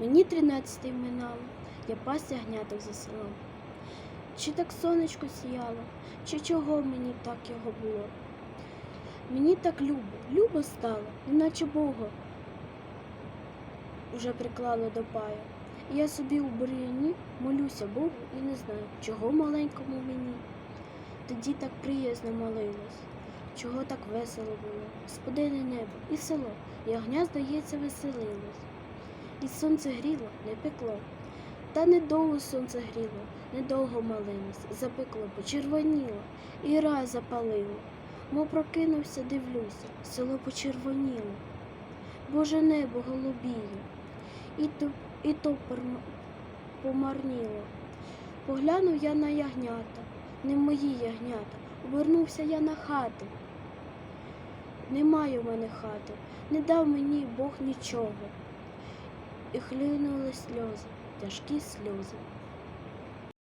Мені тринадцятий минало, я пас ягняток за селом. Чи так сонечко сіяло, чи чого мені так його було? Мені так любо, любо стало, неначе Бога уже приклало до паю. І я собі у бур'яні молюся Богу і не знаю, чого маленькому мені. Тоді так приязно молилось, чого так весело було. Господине небо і село, і огня, здається, веселилось. І сонце гріло, не пекло. Та недовго сонце гріло, недовго малилось, запекло, почервоніло, і рай запалило. Мов прокинувся, дивлюся, село почервоніло. Боже небо голубіє, і то, і то помарніло. Поглянув я на ягнята, не мої ягнята, обернувся я на хати. Немає в мене хати, не дав мені Бог нічого. І хлинули сльози, тяжкі сльози.